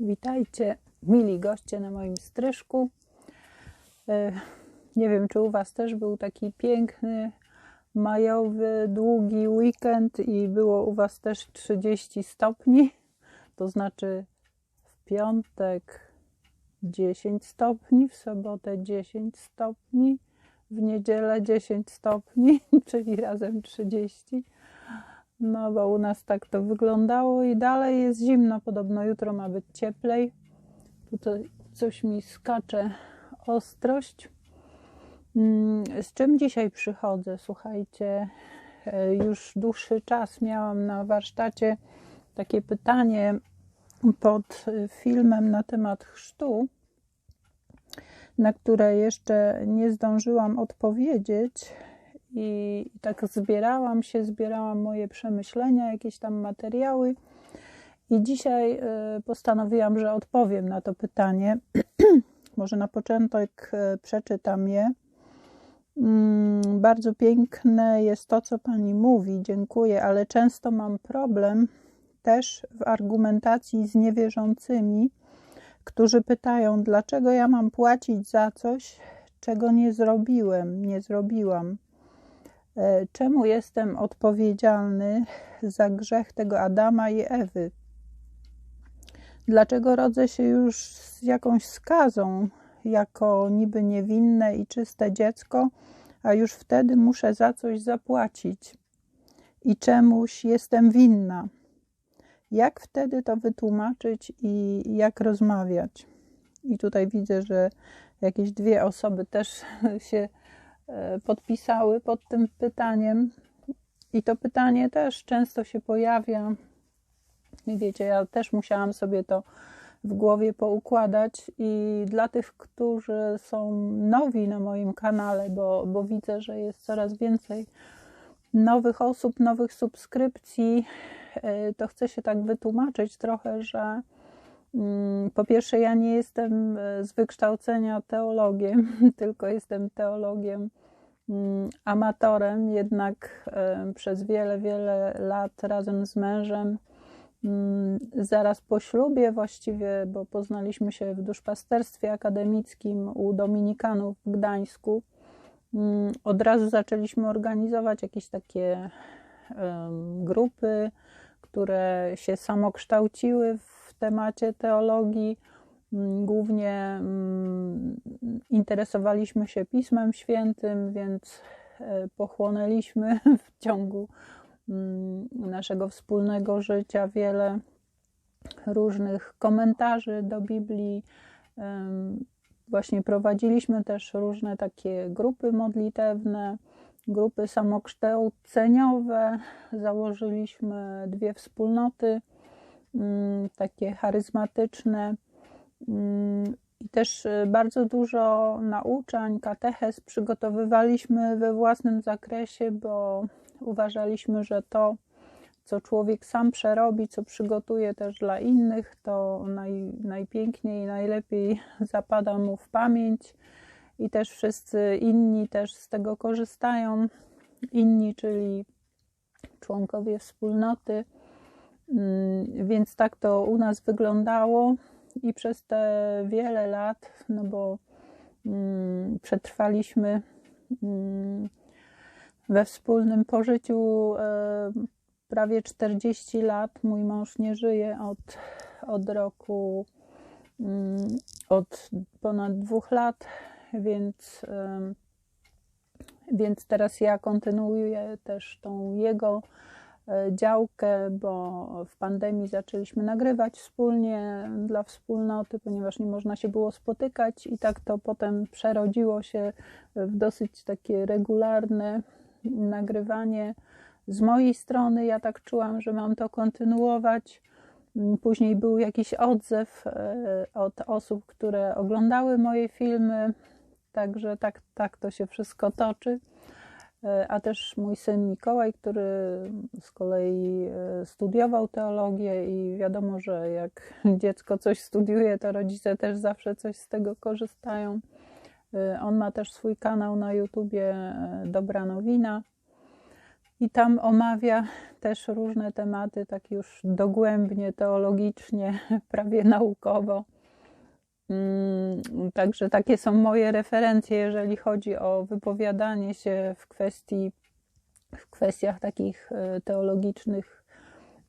Witajcie, mili goście na moim stryżku. E, nie wiem, czy u Was też był taki piękny, majowy, długi weekend i było u Was też 30 stopni. To znaczy w piątek 10 stopni, w sobotę 10 stopni, w niedzielę 10 stopni, czyli razem 30. No bo u nas tak to wyglądało i dalej jest zimno. Podobno jutro ma być cieplej. Tutaj coś mi skacze ostrość. Mm, z czym dzisiaj przychodzę? Słuchajcie, e, już dłuższy czas miałam na warsztacie takie pytanie pod filmem na temat chrztu, na które jeszcze nie zdążyłam odpowiedzieć i tak zbierałam się, zbierałam moje przemyślenia, jakieś tam materiały. I dzisiaj y, postanowiłam, że odpowiem na to pytanie. Może na początek y, przeczytam je. Mm, bardzo piękne jest to, co pani mówi, dziękuję, ale często mam problem też w argumentacji z niewierzącymi, którzy pytają, dlaczego ja mam płacić za coś, czego nie zrobiłem, nie zrobiłam. E, czemu jestem odpowiedzialny za grzech tego Adama i Ewy? Dlaczego rodzę się już z jakąś skazą, jako niby niewinne i czyste dziecko, a już wtedy muszę za coś zapłacić? I czemuś jestem winna? Jak wtedy to wytłumaczyć i jak rozmawiać? I tutaj widzę, że jakieś dwie osoby też się podpisały pod tym pytaniem. I to pytanie też często się pojawia. Wiecie, ja też musiałam sobie to w głowie poukładać. I dla tych, którzy są nowi na moim kanale, bo, bo widzę, że jest coraz więcej nowych osób, nowych subskrypcji, e, to chcę się tak wytłumaczyć trochę, że po pierwsze, ja nie jestem e, z wykształcenia teologiem, tylko jestem teologiem Mm, amatorem, jednak przez wiele, wiele lat razem z mężem, mm, zaraz po ślubie właściwie, bo poznaliśmy się w duszpasterstwie akademickim u Dominikanów w Gdańsku, mm, od razu zaczęliśmy organizować jakieś takie grupy, które się samokształciły w temacie teologii Mm, głównie mm, interesowaliśmy się Pismem Świętym, więc e, pochłonęliśmy w ciągu mm, naszego wspólnego życia wiele różnych komentarzy do Biblii. Właśnie prowadziliśmy też różne takie grupy modlitewne, grupy samokształceniowe. Założyliśmy dwie wspólnoty, takie charyzmatyczne Mm, I też y, bardzo dużo nauczań, katechez przygotowywaliśmy we własnym zakresie, bo uważaliśmy, że to, co człowiek sam przerobi, co przygotuje też dla innych, to naj, najpiękniej i najlepiej zapada mu w pamięć i też wszyscy inni też z tego korzystają. Inni, czyli członkowie wspólnoty. Mm, więc tak to u nas wyglądało i przez te wiele lat, no bo mm, przetrwaliśmy mm, we wspólnym pożyciu e, prawie 40 lat. Mój mąż nie żyje od, od roku, od ponad dwóch lat, więc, więc teraz ja kontynuuję też tą jego działkę, bo w pandemii zaczęliśmy nagrywać wspólnie dla wspólnoty, ponieważ nie można się było spotykać, i tak to potem przerodziło się w dosyć takie regularne nagrywanie. Z mojej strony ja tak czułam, że mam to kontynuować. Później był jakiś odzew e, od osób, które oglądały moje filmy, także tak, tak to się wszystko toczy. E, a też mój syn Mikołaj, który z kolei e, studiował teologię i wiadomo, że jak dziecko coś studiuje, to rodzice też zawsze coś z tego korzystają. E, on ma też swój kanał na YouTubie Dobra Nowina. i tam omawia też różne tematy, tak już dogłębnie, teologicznie, prawie naukowo. Mm, także takie są moje referencje, jeżeli chodzi o wypowiadanie się w kwestii, w kwestiach takich e, teologicznych.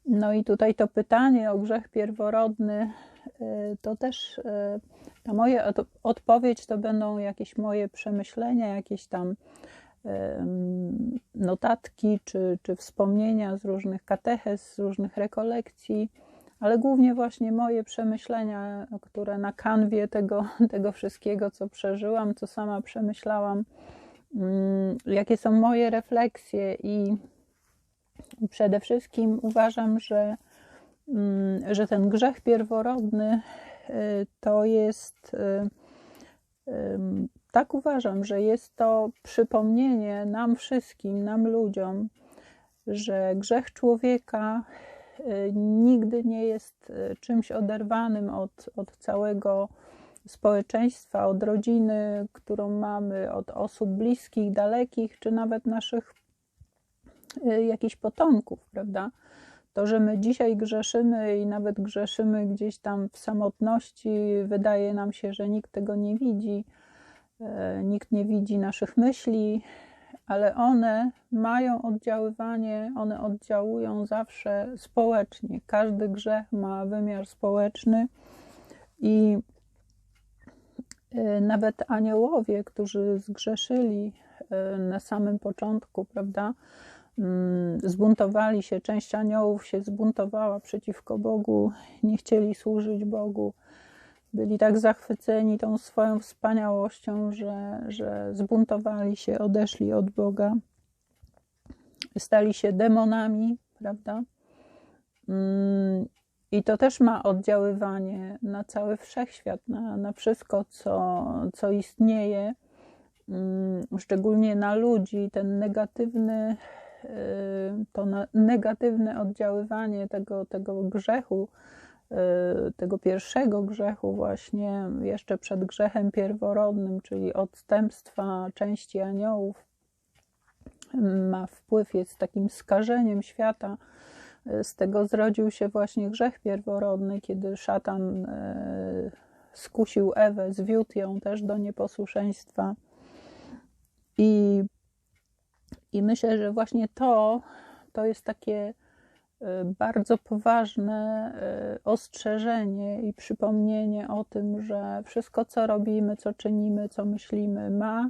No i tutaj to pytanie o grzech pierworodny, e, to też e, ta moja odpowiedź to będą jakieś moje przemyślenia, jakieś tam notatki czy, czy wspomnienia z różnych katechez, z różnych rekolekcji, ale głównie właśnie moje przemyślenia, które na kanwie tego, tego wszystkiego, co przeżyłam, co sama przemyślałam, mm, jakie są moje refleksje i przede wszystkim uważam, że, mm, że ten grzech pierworodny y, to jest y, tak uważam, że jest to przypomnienie nam wszystkim, nam ludziom, że grzech człowieka nigdy nie jest y, czymś oderwanym od, od całego społeczeństwa, od rodziny, którą mamy, od osób bliskich, dalekich, czy nawet naszych y, jakichś potomków, prawda? To, że my dzisiaj grzeszymy i nawet grzeszymy gdzieś tam w samotności, wydaje nam się, że nikt tego nie widzi nikt nie widzi naszych myśli, ale one mają oddziaływanie, one oddziałują zawsze społecznie. Każdy grzech ma wymiar społeczny i e, nawet aniołowie, którzy zgrzeszyli e, na samym początku, prawda, mm, zbuntowali się, część aniołów się zbuntowała przeciwko Bogu, nie chcieli służyć Bogu byli tak zachwyceni tą swoją wspaniałością, że, że zbuntowali się, odeszli od Boga, stali się demonami, prawda? Mm, I to też ma oddziaływanie na cały wszechświat, na, na wszystko, co, co istnieje, mm, szczególnie na ludzi. Ten negatywny, y, to negatywne oddziaływanie tego, tego grzechu tego pierwszego grzechu, właśnie jeszcze przed grzechem pierworodnym, czyli odstępstwa części aniołów, ma wpływ, jest takim skażeniem świata. Y, z tego zrodził się właśnie grzech pierworodny, kiedy szatan y, skusił Ewę, zwiódł ją też do nieposłuszeństwa. I, i myślę, że właśnie to, to jest takie Y, bardzo poważne y, ostrzeżenie i przypomnienie o tym, że wszystko, co robimy, co czynimy, co myślimy, ma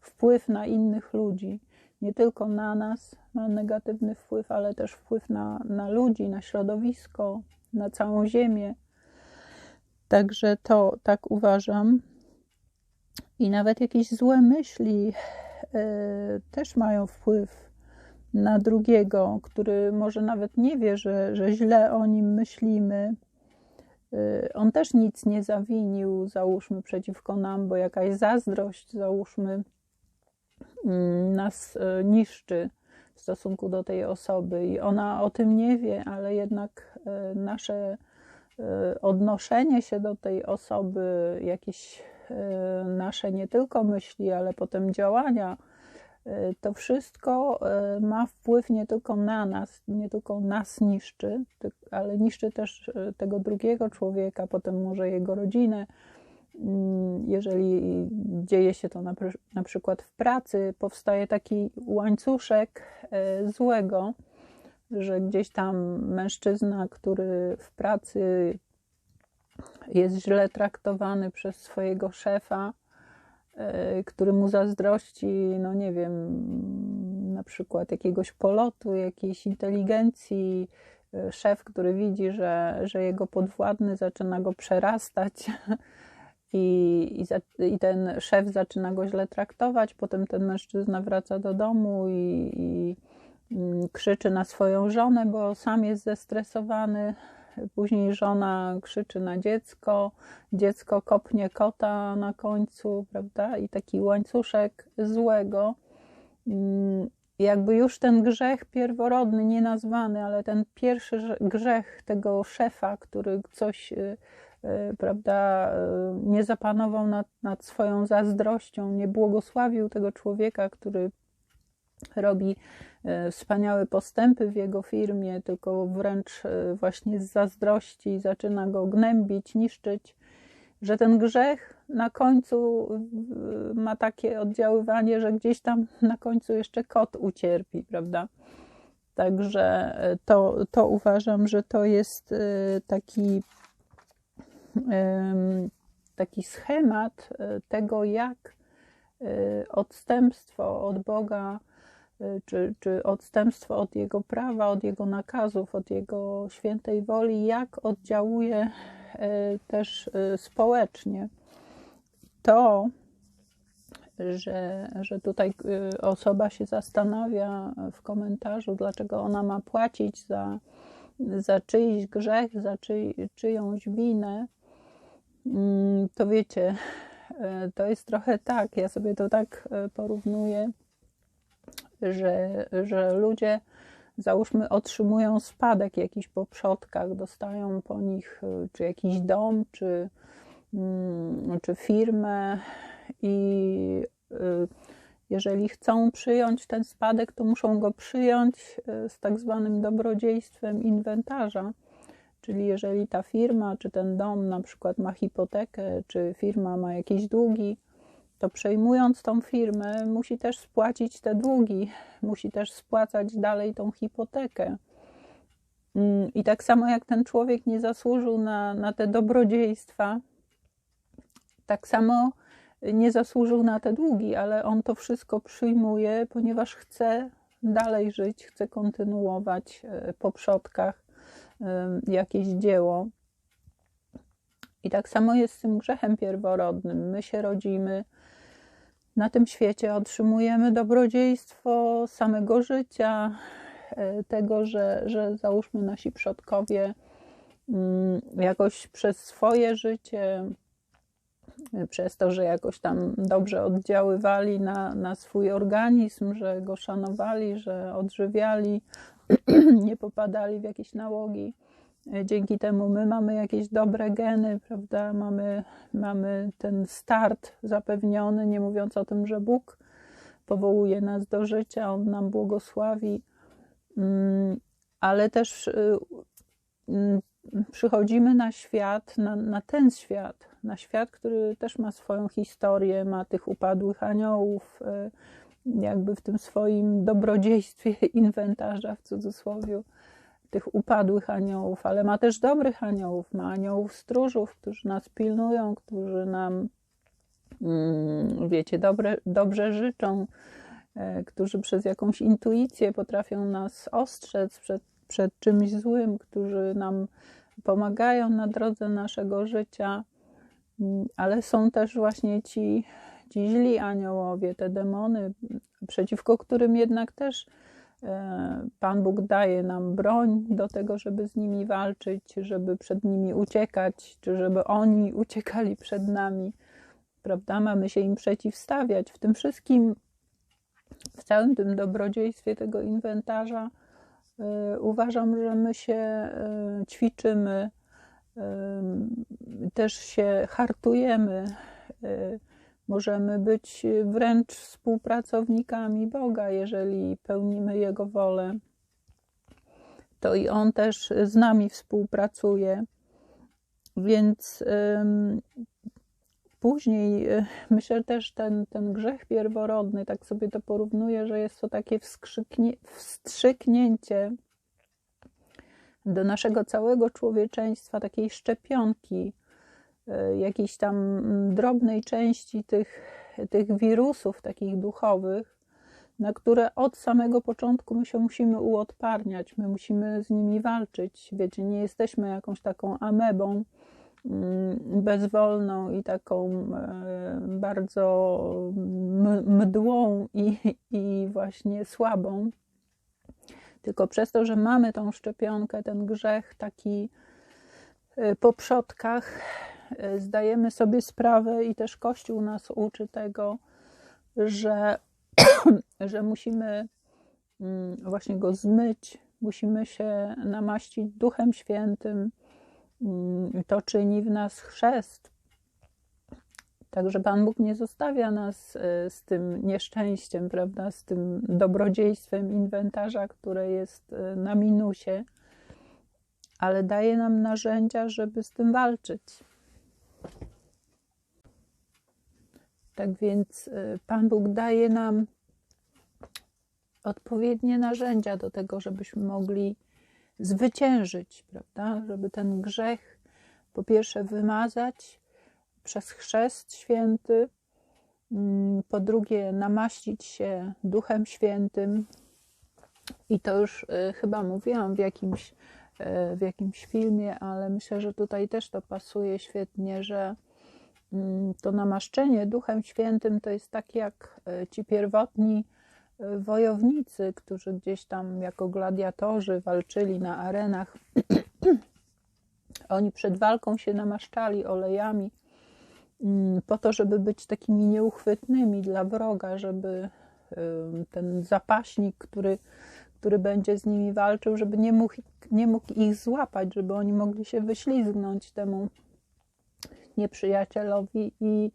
wpływ na innych ludzi. Nie tylko na nas ma negatywny wpływ, ale też wpływ na, na ludzi, na środowisko, na całą Ziemię. Także to tak uważam. I nawet jakieś złe myśli y, też mają wpływ na drugiego, który może nawet nie wie, że, że źle o nim myślimy. Y, on też nic nie zawinił, załóżmy przeciwko nam, bo jakaś zazdrość, załóżmy, mm, nas y, niszczy w stosunku do tej osoby i ona o tym nie wie, ale jednak y, nasze odnoszenie się do tej osoby, jakieś nasze nie tylko myśli, ale potem działania, to wszystko e, ma wpływ nie tylko na nas, nie tylko nas niszczy, ale niszczy też e, tego drugiego człowieka, potem może jego rodzinę. Mm, jeżeli dzieje się to na, na przykład w pracy, powstaje taki łańcuszek złego, że gdzieś tam mężczyzna, który w pracy jest źle traktowany przez swojego szefa, E, który mu zazdrości, no nie wiem, na przykład jakiegoś polotu, jakiejś inteligencji, e, szef, który widzi, że, że jego podwładny zaczyna go przerastać i, i, i ten szef zaczyna go źle traktować, potem ten mężczyzna wraca do domu i, i mm, krzyczy na swoją żonę, bo sam jest zestresowany Później żona krzyczy na dziecko, dziecko kopnie kota na końcu, prawda? I taki łańcuszek złego. Mm, jakby już ten grzech pierworodny, nie nazwany, ale ten pierwszy grzech tego szefa, który coś, y, y, prawda, y, nie zapanował nad, nad swoją zazdrością, nie błogosławił tego człowieka, który robi e, wspaniałe postępy w jego firmie, tylko wręcz e, właśnie z zazdrości zaczyna go gnębić, niszczyć, że ten grzech na końcu ma takie oddziaływanie, że gdzieś tam na końcu jeszcze kot ucierpi, prawda? Także e, to, to uważam, że to jest taki, taki schemat tego, jak odstępstwo od Boga czy, czy odstępstwo od Jego prawa, od Jego nakazów, od Jego świętej woli, jak oddziałuje y, też y, społecznie. To, że, że tutaj osoba się zastanawia w komentarzu, dlaczego ona ma płacić za, za czyjś grzech, za czyj, czyjąś winę, mm, to wiecie, to jest trochę tak, ja sobie to tak porównuję że, że ludzie załóżmy otrzymują spadek jakiś po przodkach, dostają po nich y, czy jakiś dom, czy, mm, czy firmę i y, jeżeli chcą przyjąć ten spadek, to muszą go przyjąć y, z tak zwanym dobrodziejstwem inwentarza. Czyli jeżeli ta firma czy ten dom na przykład ma hipotekę, czy firma ma jakieś długi, to przejmując tą firmę, musi też spłacić te długi, musi też spłacać dalej tą hipotekę. Mm, I tak samo jak ten człowiek nie zasłużył na, na te dobrodziejstwa, tak samo nie zasłużył na te długi, ale on to wszystko przyjmuje, ponieważ chce dalej żyć, chce kontynuować e, po przodkach jakieś dzieło. I tak samo jest z tym grzechem pierworodnym. My się rodzimy na tym świecie otrzymujemy dobrodziejstwo samego życia, e, tego, że, że załóżmy nasi przodkowie mm, jakoś przez swoje życie, e, przez to, że jakoś tam dobrze oddziaływali na, na swój organizm, że go szanowali, że odżywiali, nie popadali w jakieś nałogi Dzięki temu my mamy jakieś dobre geny, prawda? Mamy, mamy ten start zapewniony, nie mówiąc o tym, że Bóg powołuje nas do życia, On nam błogosławi, mm, ale też y, mm, przychodzimy na świat, na, na ten świat, na świat, który też ma swoją historię, ma tych upadłych aniołów, y, jakby w tym swoim dobrodziejstwie inwentarza w cudzysłowie tych upadłych aniołów, ale ma też dobrych aniołów, ma aniołów stróżów, którzy nas pilnują, którzy nam, mm, wiecie, dobre, dobrze życzą, e, którzy przez jakąś intuicję potrafią nas ostrzec przed, przed czymś złym, którzy nam pomagają na drodze naszego życia, mm, ale są też właśnie ci, ci źli aniołowie, te demony, przeciwko którym jednak też Pan Bóg daje nam broń do tego, żeby z nimi walczyć, żeby przed nimi uciekać, czy żeby oni uciekali przed nami. Prawda? Mamy się im przeciwstawiać. W tym wszystkim, w całym tym dobrodziejstwie tego inwentarza, y, uważam, że my się y, ćwiczymy, też się hartujemy Możemy być wręcz współpracownikami Boga, jeżeli pełnimy Jego wolę. To i On też z nami współpracuje. Więc później y, myślę też ten, ten grzech pierworodny, tak sobie to porównuję, że jest to takie wstrzyknięcie do naszego całego człowieczeństwa, takiej szczepionki, jakiejś tam mm, drobnej części tych, tych wirusów takich duchowych, na które od samego początku my się musimy uodparniać, my musimy z nimi walczyć. Wiecie, nie jesteśmy jakąś taką amebą mm, bezwolną i taką e, bardzo mdłą i, i właśnie słabą. Tylko przez to, że mamy tą szczepionkę, ten grzech taki e, po przodkach, zdajemy sobie sprawę i też Kościół nas uczy tego, że, że musimy mm, właśnie go zmyć, musimy się namaścić Duchem Świętym. Mm, to czyni w nas chrzest. Także Pan Bóg nie zostawia nas e, z tym nieszczęściem, prawda, z tym dobrodziejstwem inwentarza, które jest e, na minusie, ale daje nam narzędzia, żeby z tym walczyć. Tak więc e, Pan Bóg daje nam odpowiednie narzędzia do tego, żebyśmy mogli zwyciężyć, prawda? Żeby ten grzech po pierwsze wymazać przez chrzest święty, mm, po drugie namaścić się Duchem Świętym. I to już y, chyba mówiłam w jakimś, y, w jakimś filmie, ale myślę, że tutaj też to pasuje świetnie, że to namaszczenie Duchem Świętym to jest tak jak y, ci pierwotni wojownicy, którzy gdzieś tam jako gladiatorzy walczyli na arenach. Oni przed walką się namaszczali olejami mm, po to, żeby być takimi nieuchwytnymi dla wroga, żeby ten zapaśnik, który, który będzie z nimi walczył, żeby nie mógł, nie mógł ich złapać, żeby oni mogli się wyślizgnąć temu nieprzyjacielowi. I,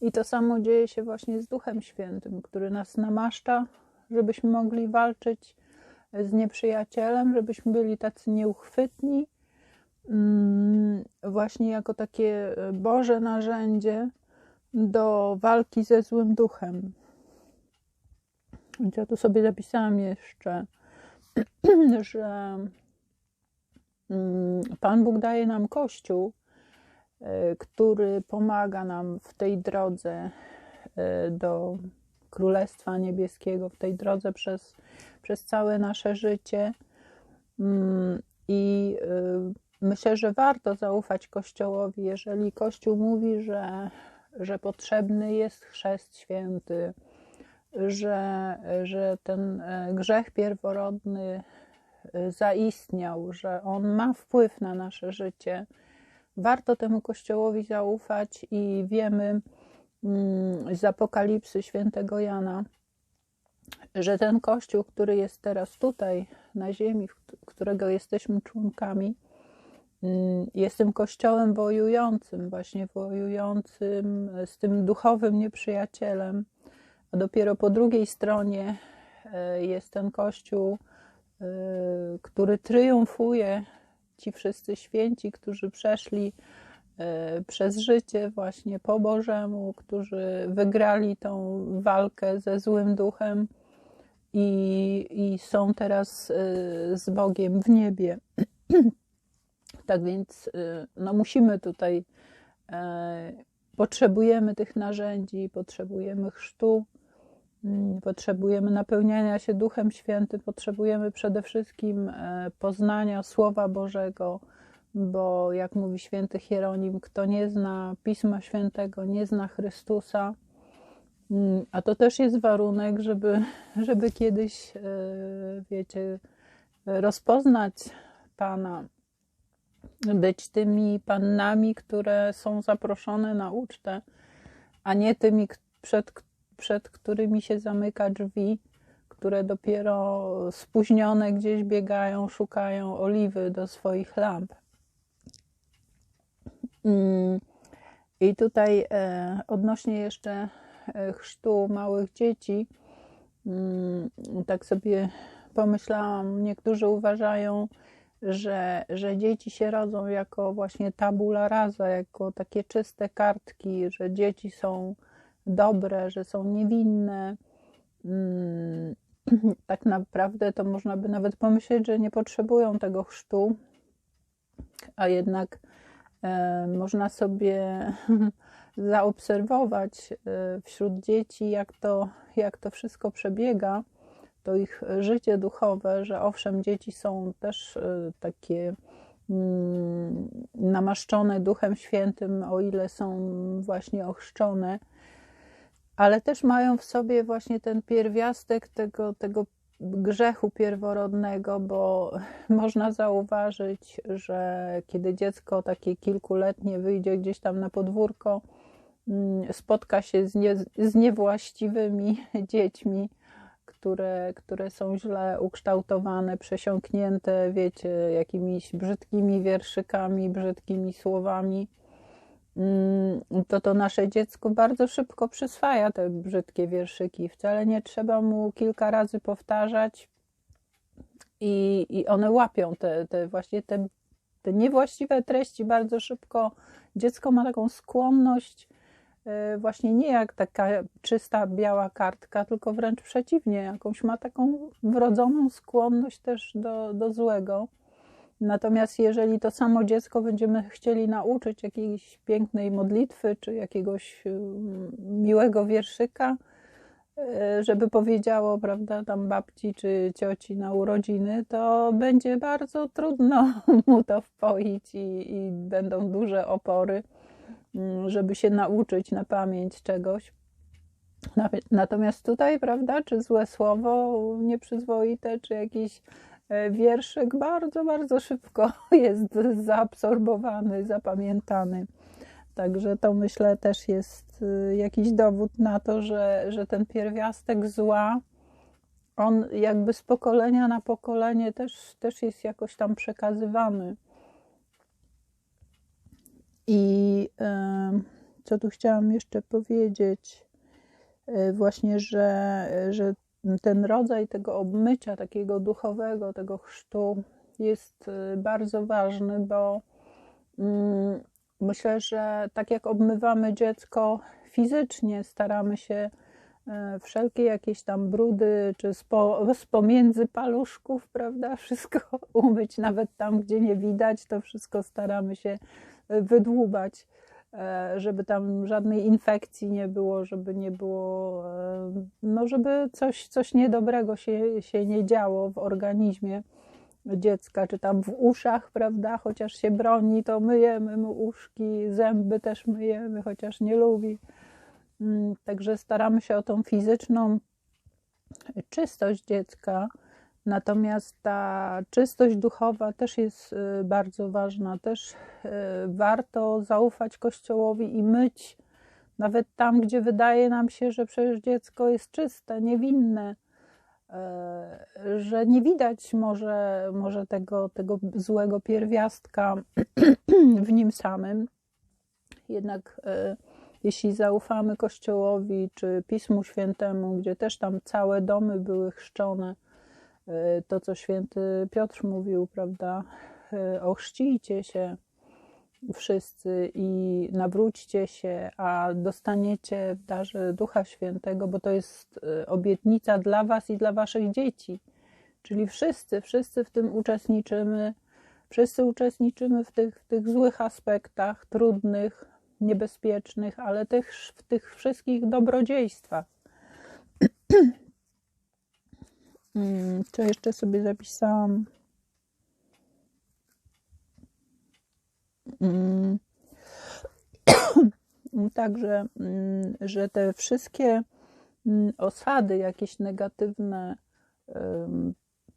I to samo dzieje się właśnie z Duchem Świętym, który nas namaszcza żebyśmy mogli walczyć z nieprzyjacielem, żebyśmy byli tacy nieuchwytni, mm, właśnie jako takie Boże narzędzie do walki ze złym duchem. Więc ja tu sobie zapisałam jeszcze, że mm, Pan Bóg daje nam Kościół, e, który pomaga nam w tej drodze e, do Królestwa Niebieskiego, w tej drodze przez, przez całe nasze życie. Mm, I y, myślę, że warto zaufać Kościołowi, jeżeli Kościół mówi, że, że potrzebny jest chrzest święty, że, że ten e, grzech pierworodny e, zaistniał, że on ma wpływ na nasze życie. Warto temu Kościołowi zaufać i wiemy, Mm, z Apokalipsy świętego Jana, że ten Kościół, który jest teraz tutaj na ziemi, którego jesteśmy członkami, mm, jest tym kościołem wojującym, właśnie wojującym z tym duchowym nieprzyjacielem, a dopiero po drugiej stronie e, jest ten kościół, e, który triumfuje, ci wszyscy święci, którzy przeszli E, przez życie właśnie po Bożemu, którzy wygrali tą walkę ze złym duchem i, i są teraz e, z Bogiem w niebie. tak więc e, no, musimy tutaj, potrzebujemy tych narzędzi, potrzebujemy chrztu, potrzebujemy napełniania się Duchem Świętym, potrzebujemy przede wszystkim poznania Słowa Bożego, bo jak mówi święty Hieronim, kto nie zna Pisma Świętego, nie zna Chrystusa, mm, a to też jest warunek, żeby, żeby kiedyś, e, wiecie, rozpoznać Pana, być tymi pannami, które są zaproszone na ucztę, a nie tymi, przed, przed którymi się zamyka drzwi, które dopiero spóźnione gdzieś biegają, szukają oliwy do swoich lamp. Mm, I tutaj e, odnośnie jeszcze e, chrztu małych dzieci, mm, tak sobie pomyślałam, niektórzy uważają, że, że dzieci się rodzą jako właśnie tabula rasa, jako takie czyste kartki, że dzieci są dobre, że są niewinne. Mm, tak naprawdę to można by nawet pomyśleć, że nie potrzebują tego chrztu, a jednak E, można sobie zaobserwować e, wśród dzieci, jak to, jak to wszystko przebiega, to ich życie duchowe, że owszem, dzieci są też e, takie mm, namaszczone Duchem Świętym, o ile są właśnie ochrzczone, ale też mają w sobie właśnie ten pierwiastek tego, tego grzechu pierworodnego, bo można zauważyć, że kiedy dziecko takie kilkuletnie wyjdzie gdzieś tam na podwórko, mm, spotka się z, nie, z niewłaściwymi dziećmi, które, które są źle ukształtowane, przesiąknięte, wiecie, jakimiś brzydkimi wierszykami, brzydkimi słowami. Mm, to to nasze dziecko bardzo szybko przyswaja te brzydkie wierszyki. Wcale nie trzeba mu kilka razy powtarzać i, i one łapią te, te właśnie te, te niewłaściwe treści bardzo szybko. Dziecko ma taką skłonność E, właśnie nie jak taka czysta biała kartka, tylko wręcz przeciwnie, jakąś ma taką wrodzoną skłonność też do, do złego. Natomiast jeżeli to samo dziecko będziemy chcieli nauczyć jakiejś pięknej modlitwy czy jakiegoś mm, miłego wierszyka, e, żeby powiedziało, prawda, tam babci czy cioci na urodziny, to będzie bardzo trudno mu to wpoić i, i będą duże opory. Mm, żeby się nauczyć na pamięć czegoś. Natomiast tutaj, prawda, czy złe słowo nieprzyzwoite, czy jakiś wierszyk bardzo, bardzo szybko jest zaabsorbowany, zapamiętany. Także to myślę też jest y, jakiś dowód na to, że, że ten pierwiastek zła, on jakby z pokolenia na pokolenie też, też jest jakoś tam przekazywany. I co tu chciałam jeszcze powiedzieć? E, właśnie, że, że ten rodzaj tego obmycia, takiego duchowego, tego chrztu jest e, bardzo ważny, bo mm, myślę, że tak jak obmywamy dziecko fizycznie, staramy się e, wszelkie jakieś tam brudy, czy spo, z pomiędzy paluszków, prawda, wszystko umyć, nawet tam, gdzie nie widać, to wszystko staramy się wydłubać, e, żeby tam żadnej infekcji nie było, żeby nie było, e, no żeby coś, coś niedobrego się, się nie działo w organizmie dziecka, czy tam w uszach, prawda, chociaż się broni, to myjemy mu uszki, zęby też myjemy, chociaż nie lubi. Mm, także staramy się o tą fizyczną czystość dziecka, Natomiast ta czystość duchowa też jest y, bardzo ważna. Też y, warto zaufać Kościołowi i myć, nawet tam, gdzie wydaje nam się, że przecież dziecko jest czyste, niewinne, y, że nie widać może, może tego, tego złego pierwiastka w nim samym. Jednak jeśli zaufamy Kościołowi czy Pismu Świętemu, gdzie też tam całe domy były chrzczone, to, co święty Piotr mówił, prawda? E, ochrzcijcie się wszyscy i nawróćcie się, a dostaniecie w darze Ducha Świętego, bo to jest e, obietnica dla Was i dla Waszych dzieci. Czyli wszyscy, wszyscy w tym uczestniczymy, wszyscy uczestniczymy w tych, w tych złych aspektach, trudnych, niebezpiecznych, ale tych, w tych wszystkich dobrodziejstwach. Co jeszcze sobie zapisałam? Hmm. Także, hmm, że te wszystkie osady jakieś negatywne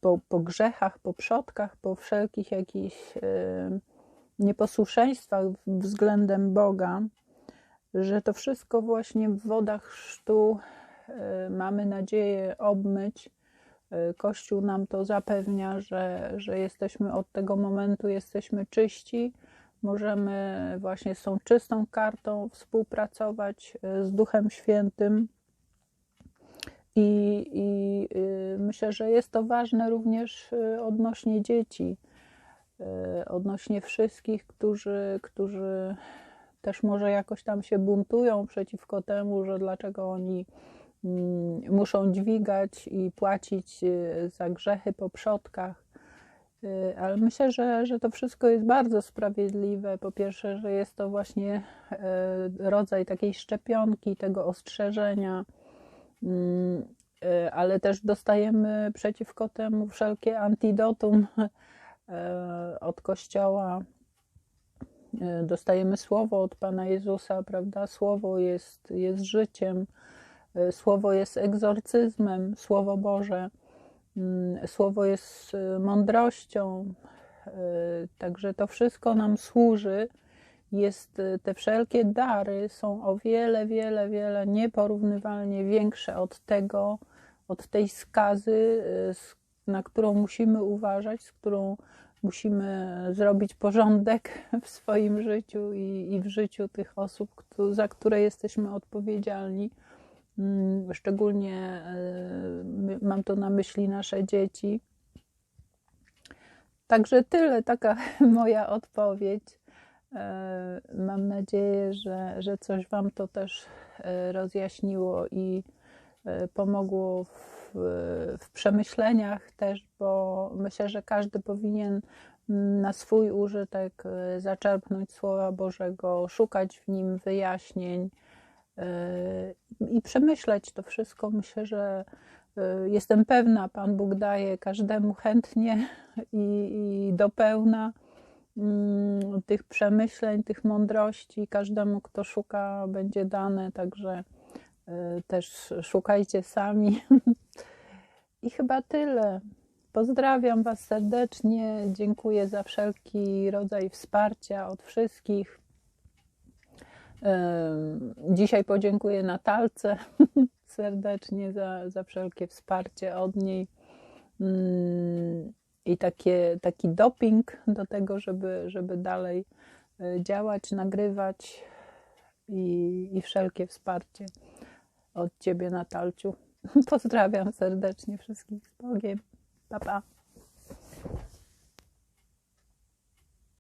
po, po grzechach, po przodkach, po wszelkich jakichś nieposłuszeństwach względem Boga, że to wszystko właśnie w wodach chrztu mamy nadzieję obmyć Kościół nam to zapewnia, że, że jesteśmy od tego momentu, jesteśmy czyści, możemy właśnie z tą czystą kartą współpracować e, z Duchem Świętym. I, I, y, myślę, że jest to ważne również y, odnośnie dzieci, odnośnie wszystkich, którzy, którzy też może jakoś tam się buntują przeciwko temu, że dlaczego oni muszą dźwigać i płacić y, za grzechy po przodkach. Y, ale myślę, że, że to wszystko jest bardzo sprawiedliwe. Po pierwsze, że jest to właśnie y, rodzaj takiej szczepionki, tego ostrzeżenia, mm, ale też dostajemy przeciwko temu wszelkie antidotum od Kościoła. Dostajemy słowo od Pana Jezusa, prawda? Słowo jest, jest życiem słowo jest egzorcyzmem, Słowo Boże. Mm, słowo jest y, mądrością, y, także to wszystko nam służy. Jest, te wszelkie dary są o wiele, wiele, wiele nieporównywalnie większe od tego, od tej skazy, na którą musimy uważać, z którą musimy zrobić porządek w swoim życiu i, i w życiu tych osób, za które jesteśmy odpowiedzialni. Mm, szczególnie e, mam to na myśli nasze dzieci. Także tyle, taka moja odpowiedź. E, mam nadzieję, że, że coś Wam to też e, rozjaśniło i pomogło w, w przemyśleniach też, bo myślę, że każdy powinien na swój użytek zaczerpnąć Słowa Bożego, szukać w nim wyjaśnień i przemyśleć to wszystko. Myślę, że y, jestem pewna, Pan Bóg daje każdemu chętnie i, i do pełna mm, tych przemyśleń, tych mądrości. Każdemu, kto szuka, będzie dane, także y, też szukajcie sami. I chyba tyle. Pozdrawiam Was serdecznie. Dziękuję za wszelki rodzaj wsparcia od wszystkich. Dzisiaj podziękuję Natalce serdecznie za, za wszelkie wsparcie od niej mm, i takie, taki doping do tego, żeby, żeby dalej e, działać, nagrywać i, i wszelkie wsparcie od Ciebie, Natalciu. Pozdrawiam serdecznie wszystkich z Bogiem. Pa, pa.